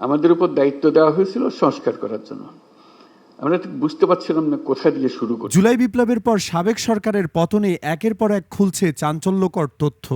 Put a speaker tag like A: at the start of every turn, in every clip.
A: আমাদের উপর দায়িত্ব দেওয়া হয়েছিল সংস্কার করার জন্য। আমরা ঠিক বুঝতে পারছিলাম না কোথা দিয়ে শুরু করি
B: জুলাই বিপ্লবের পর সাবেক সরকারের পতনে একের পর এক খুলছে চাঞ্চল্যকর তথ্য।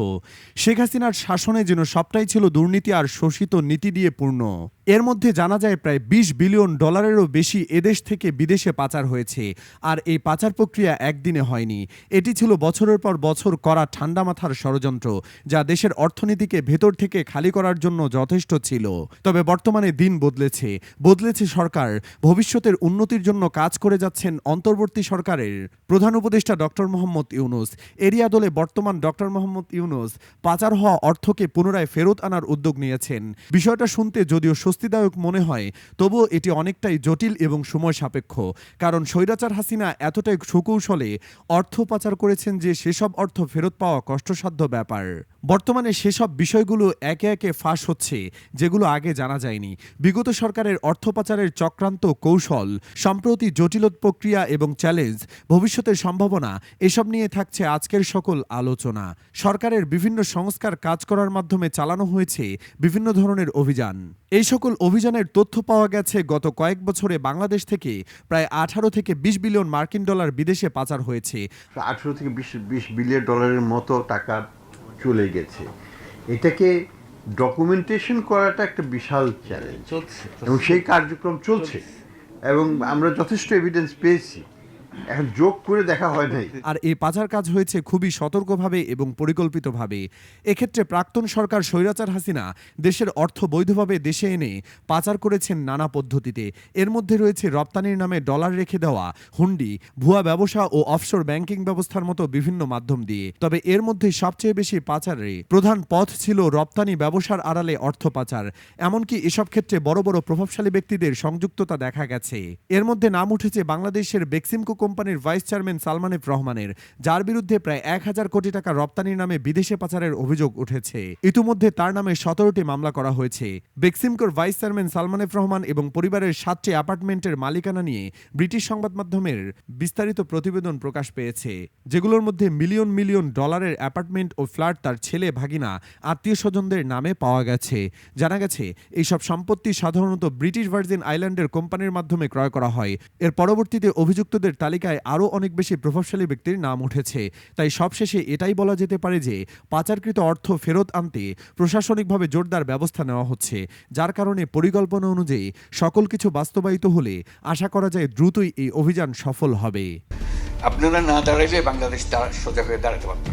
B: শেখ হাসিনার শাসনে যেন সবটাই ছিল দুর্নীতি আর শোষিত নীতি দিয়ে পূর্ণ। এর মধ্যে জানা যায় প্রায় বিশ বিলিয়ন ডলারেরও বেশি এদেশ থেকে বিদেশে পাচার হয়েছে, আর এই পাচার প্রক্রিয়া একদিনে হয়নি। এটি ছিল বছরের পর বছর করা ঠান্ডা মাথার ষড়যন্ত্র, যা দেশের অর্থনীতিকে ভেতর থেকে খালি করার জন্য যথেষ্ট ছিল। তবে বর্তমানে দিন বদলেছে বদলেছে সরকার। ভবিষ্যতের উন্নতির জন্য কাজ করে যাচ্ছেন অন্তর্বর্তী সরকারের প্রধান উপদেষ্টা ডক্টর মোহাম্মদ ইউনুস। এরিয়া দলে বর্তমান ডক্টর মোহাম্মদ ইউনুস পাচার হওয়া অর্থকে পুনরায় ফেরত আনার উদ্যোগ নিয়েছেন। বিষয়টা শুনতে যদিও স্বস্তিদায়ক মনে হয়, তবুও এটি অনেকটাই জটিল এবং সময় সাপেক্ষ। কারণ স্বৈরাচার হাসিনা এতটাই সুকৌশলে অর্থ পাচার করেছেন যে সেসব অর্থ ফেরত পাওয়া কষ্টসাধ্য ব্যাপার। বর্তমানে সেসব বিষয়গুলো একে একে ফাঁস হচ্ছে, যেগুলো আগে জানা যায়নি। বিগত সরকারের অর্থ পাচারের চক্রান্ত কৌশল, সম্প্রতি জটিল প্রক্রিয়া এবং চ্যালেঞ্জ, ভবিষ্যতের সম্ভাবনা, এসব নিয়ে থাকছে আজকের সকল আলোচনা। সরকারের বিভিন্ন সংস্কার কাজ করার মাধ্যমে চালানো হয়েছে বিভিন্ন ধরনের অভিযান। এই সকল অভিযানের তথ্য পাওয়া গেছে গত কয়েক বছরে বাংলাদেশ থেকে। প্রায় আঠারো থেকে বিশ বিলিয়ন মার্কিন ডলার বিদেশে পাচার হয়েছে।
C: আঠারো থেকে বিশ বিশ বিলিয়ন ডলারের মতো টাকা চলে গেছে। এটাকে ডকুমেন্টেশন করাটা একটা বিশাল চ্যালেঞ্জ এবং সেই কার্যক্রম চলছে। এবং আমরা যথেষ্ট এভিডেন্স পেয়েছি। এখন যোগ করে দেখা হয় নাই।
B: আর এই পাচার কাজ হয়েছে খুবই সতর্কভাবে এবং পরিকল্পিতভাবে। এক্ষেত্রে প্রাক্তন সরকার স্বৈরাচার হাসিনা দেশের অর্থ বৈধভাবে দেশে এনে পাচার করেছেন নানা পদ্ধতিতে। এর মধ্যে রয়েছে রপ্তানির নামে ডলার রেখে দেওয়া, হুন্ডি, ভুয়া ব্যবসা ও অফশোর ব্যাংকিং ব্যবস্থার মতো বিভিন্ন মাধ্যম দিয়ে। তবে এর মধ্যে সবচেয়ে বেশি পাচারে প্রধান পথ ছিল রপ্তানি ব্যবসার আড়ালে অর্থ পাচার। এমনকি এসব ক্ষেত্রে বড় বড় প্রভাবশালী ব্যক্তিদের সংযুক্ততা দেখা গেছে। এর মধ্যে নাম উঠেছে বাংলাদেশের বেক্সিমকো কোম্পানির ভাইস চেয়ারম্যান সালমান এফ রহমানের, যার বিরুদ্ধে প্রায় এক হাজার কোটি টাকা রপ্তানির নামে বিদেশে পাচারের অভিযোগ উঠেছে। ইতিমধ্যে তার নামে সতেরোটি মামলা করা হয়েছে। বেক্সিমকোর vice chairman Salman F Rahman এবং পরিবারের সাতটি অ্যাপার্টমেন্টের মালিকানা নিয়ে ব্রিটিশ সংবাদ মাধ্যমের বিস্তারিত প্রতিবেদন প্রকাশ পেয়েছে, যেগুলোর মধ্যে মিলিয়ন মিলিয়ন ডলারের অ্যাপার্টমেন্ট ও ফ্ল্যাট তার ছেলে, ভাগিনা, আত্মীয় স্বজনদের নামে পাওয়া গেছে। জানা গেছে, এইসব সম্পত্তি সাধারণত ব্রিটিশ ভার্জিন আইল্যান্ডের কোম্পানির মাধ্যমে ক্রয় করা হয়। এর পরবর্তীতে অভিযুক্তদের তালিকায় আরও অনেক বেশি প্রভাবশালী ব্যক্তির নাম উঠেছে। তাই সবশেষে এটাই বলা যেতে পারে যে, পাচারকৃত অর্থ ফেরত আনতে প্রশাসনিকভাবে জোরদার ব্যবস্থা নেওয়া হচ্ছে। যার কারণে পরিকল্পনা অনুযায়ী সকল কিছু বাস্তবায়িত হলে আশা করা যায় দ্রুতই এই অভিযান সফল হবে।
D: আপনারা না দাঁড়াইলে বাংলাদেশ সোজা হয়ে দাঁড়াতে পারবে না।